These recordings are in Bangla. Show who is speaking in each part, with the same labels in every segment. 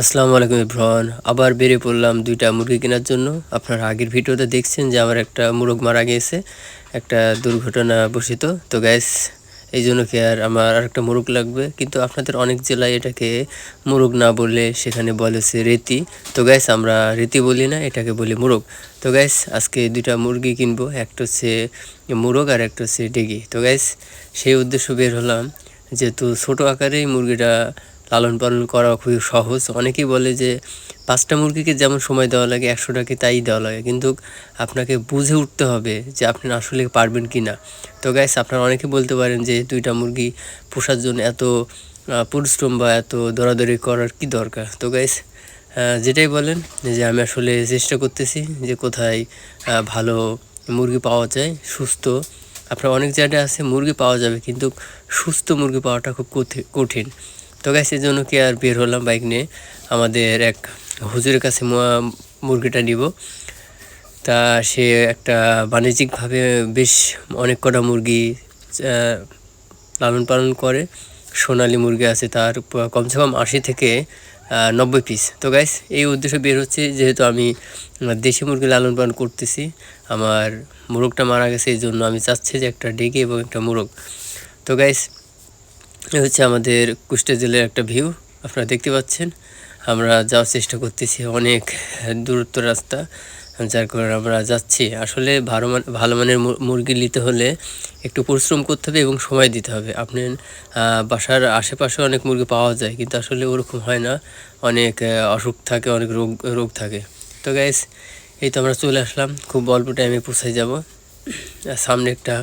Speaker 1: আসসালামু আলাইকুম ইব্রাহন আবার বেরিয়ে পড়লাম দুইটা মুরগি কেনার জন্য। আপনারা আগের ভিডিওতে দেখছেন যে আমার একটা মুরগ মারা গিয়েছে, একটা দুর্ঘটনা বসিত তো গ্যাস এই জন্য কি আর আমার আরেকটা মুরগ লাগবে? কিন্তু আপনাদের অনেক জেলায় এটাকে মুরগ না বললে সেখানে বলেছে রেতি। তো গ্যাস আমরা রেতি বলি না, এটাকে বলি মুরগ। তো গ্যাস আজকে দুইটা মুরগি কিনবো, একটা হচ্ছে মুরগ আর একটা হচ্ছে ডেগি। তো গ্যাস সেই উদ্দেশ্য বের হলাম, যেহেতু ছোটো আকারেই মুরগিটা লালন পালন করা খুবই সহজ। অনেকেই বলে যে পাঁচটা মুরগিকে যেমন সময় দেওয়া লাগে, একশোটাকে তাই দেওয়া লাগে। কিন্তু আপনাকে বুঝে উঠতে হবে যে আপনি আসলে পারবেন কি না তো গ্যাস আপনারা অনেকে বলতে পারেন যে দুইটা মুরগি পোষার জন্য এত পরিশ্রম বা এত দৌড়াদৌড়ি করার কি দরকার? তো গ্যাস যেটাই বলেন যে আমি আসলে চেষ্টা করতেছি যে কোথায় ভালো মুরগি পাওয়া যায়, সুস্থ। আপনার অনেক জায়গায় আছে মুরগি পাওয়া যাবে, কিন্তু সুস্থ মুরগি পাওয়াটা খুব কঠিন। তো গাছ এই জন্য কি আর বের হলাম বাইক নিয়ে। আমাদের এক হুজুরের কাছে মুরগিটা নিব। তা সে একটা বাণিজ্যিকভাবে বেশ অনেক কটা মুরগি লালন পালন করে। সোনালি মুরগি আছে তার, কমসে কম আশি থেকে নব্বই পিস তো গাইস এই উদ্দেশ্য বের হচ্ছে, যেহেতু আমি দেশি মুরগি লালন পালন করতেছি, আমার মুরগটা মারা গেছে, এই জন্য আমি চাচ্ছি যে একটা ডেকে এবং একটা মুরগ। তো গাইস হচ্ছে আমাদের কুষ্টিয়া জেলার একটা ভিউ আপনারা দেখতে পাচ্ছেন। আমরা যাওয়ার চেষ্টা করতেছি, অনেক দূরত্ব রাস্তা, যার কারণে আমরা যাচ্ছি। আসলে ভালো মান, ভালো মানের মুরগি নিতে হলে একটু পরিশ্রম করতে হবে এবং সময় দিতে হবে। আপনি বাসার আশেপাশে অনেক মুরগি পাওয়া যায়, কিন্তু আসলে ওরকম হয় না। অনেক অসুখ থাকে, অনেক রোগ রোগ থাকে। তো গ্যাস এই তো আমরা চলে আসলাম। খুব অল্প টাইমে পৌঁছাই যাব। সামনে একটা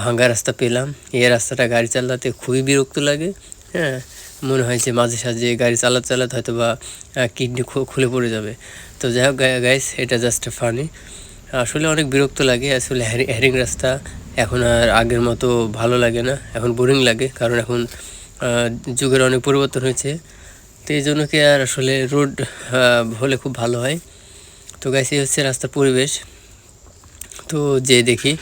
Speaker 1: ভাঙ্গা রাস্তা পেলাম। এই রাস্তাটা গাড়ি চালাতে খুবই বিরক্ত লাগে হ্যাঁ। মনে হয় যে মাঝে সাঝে গাড়ি চালাতে চালাতে হয়তো বা কিডনি খুলে পড়ে যাবে। তো যাই হোক গাইস এটা জাস্ট ফানি আসলে অনেক বিরক্ত লাগে, আসলে হ্যারিং রাস্তা এখন আর আগের মতো ভালো লাগে না, এখন বোরিং লাগে, কারণ এখন যুগের অনেক পরিবর্তন হয়েছে। তো এই জন্য কি আর আসলে রোড হলে খুব ভালো হয়। তো গাইস এই হচ্ছে রাস্তার পরিবেশ। তো যে দেখি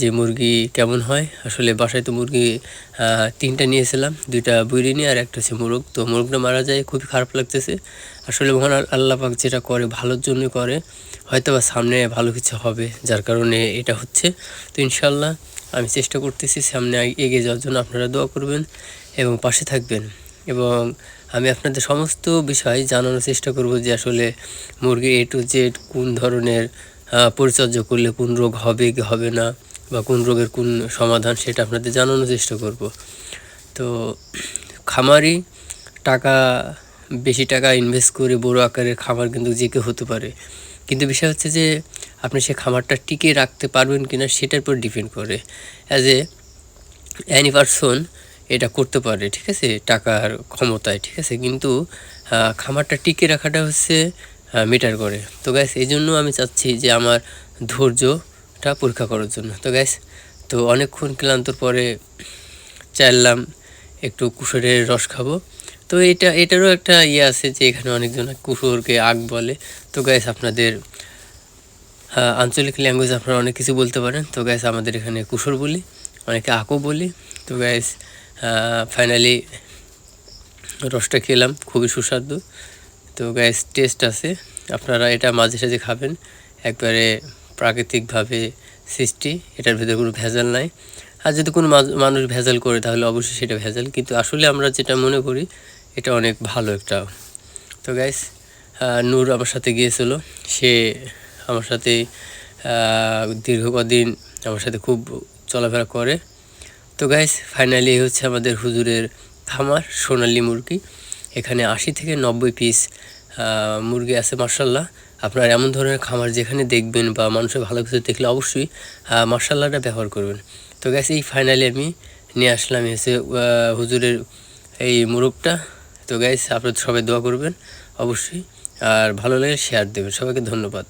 Speaker 1: যে মুরগি কেমন হয়? আসলে বাসায় তো মুরগি তিনটা নিয়েছিলাম, দুইটা বুড়ি আর একটা হচ্ছে মুরগ। তো মুরগটা মারা যায়, খুবই খারাপ লাগতেছে। আসলে মহান আল্লাহ পাক যেটা করে, ভালোর জন্য করে হয়তো বা সামনে ভালো কিছু হবে, যার কারণে এটা হচ্ছে। তো ইনশাল্লাহ আমি চেষ্টা করতেছি সামনে এগিয়ে যাওয়ার জন্য আপনারা দোয়া করবেন এবং পাশে থাকবেন। এবং আমি আপনাদের সমস্ত বিষয় জানানোর চেষ্টা করব যে আসলে মুরগি এ টু জেড কোন ধরনের পরিচর্যা করলে কোন রোগ হবে, কি হবে না। বা কোন রোগের কোন সমাধান সেটা আপনাদের জানানোর চেষ্টা করব। তো খামারি টাকা, বেশি টাকা ইনভেস্ট করে বড় আকারের খামার কিন্তু যে কেউ হতে পারে। কিন্তু বিষয় হচ্ছে যে, আপনি সে খামারটা টিকে রাখতে পারবেন কি না সেটার উপর ডিপেন্ড করে। অ্যাজ এ অ্যানি পারসন এটা করতে পারে, ঠিক আছে? টাকার ক্ষমতায়, ঠিক আছে? কিন্তু খামারটা টিকে রাখাটা হচ্ছে মিটার করে। তো গ্যাস এই জন্য আমি চাচ্ছি যে আমার ধৈর্য টা পরীক্ষা করার জন্য। তো গ্যাস তো অনেকক্ষণ ক্লান্তর পরে চাইলাম একটু কুসুরের রস খাব। তো এটা, এটারও একটা ইয়ে আছে যে এখানে অনেকজন কুসুরকে আগ বলে। তো গ্যাস আপনাদের আঞ্চলিক ল্যাঙ্গুয়েজ আপনারা অনেক কিছু বলতে পারেন। তো গ্যাস আমাদের এখানে কুসুর বলি, অনেকে আকও বলি। তো গ্যাস ফাইনালি রসটা খেলাম, খুবই সুস্বাদু। তো গ্যাস টেস্ট আছে। আপনারা এটা মাঝে সাঝে খাবেন। একবারে প্রাকৃতিকভাবে সৃষ্টি, এটার ভেতরে কোনো ভেজাল নাই। আর যদি কোনো মানুষ ভেজাল করে, তাহলে অবশ্যই সেটা ভেজাল। কিন্তু আসলে আমরা যেটা মনে করি, এটা অনেক ভালো একটা। তো গাইস নূর আমার সাথে গিয়েছিল। সে আমার সাথে দীর্ঘ কদিন আমার সাথে খুব চলাফেরা করে। তো গাইস ফাইনালি হচ্ছে আমাদের হুজুরের খামার, সোনালি মুরগি। এখানে আশি থেকে নব্বই পিস মুরগি আছে মার্শাল্লাহ আপনার এমন ধরনের খামার যেখানে দেখবেন বা মানুষের ভালো কিছু দেখলে অবশ্যই মার্শাল্লাহটা ব্যবহার করবেন। তো গ্যাস এই ফাইনালি আমি নিয়ে আসলাম এসে হুজুরের এই মুরগটা তো গ্যাস আপনার সবাই দোয়া করবেন, অবশ্যই। আর ভালো লাগে শেয়ার দেবেন। সবাইকে ধন্যবাদ।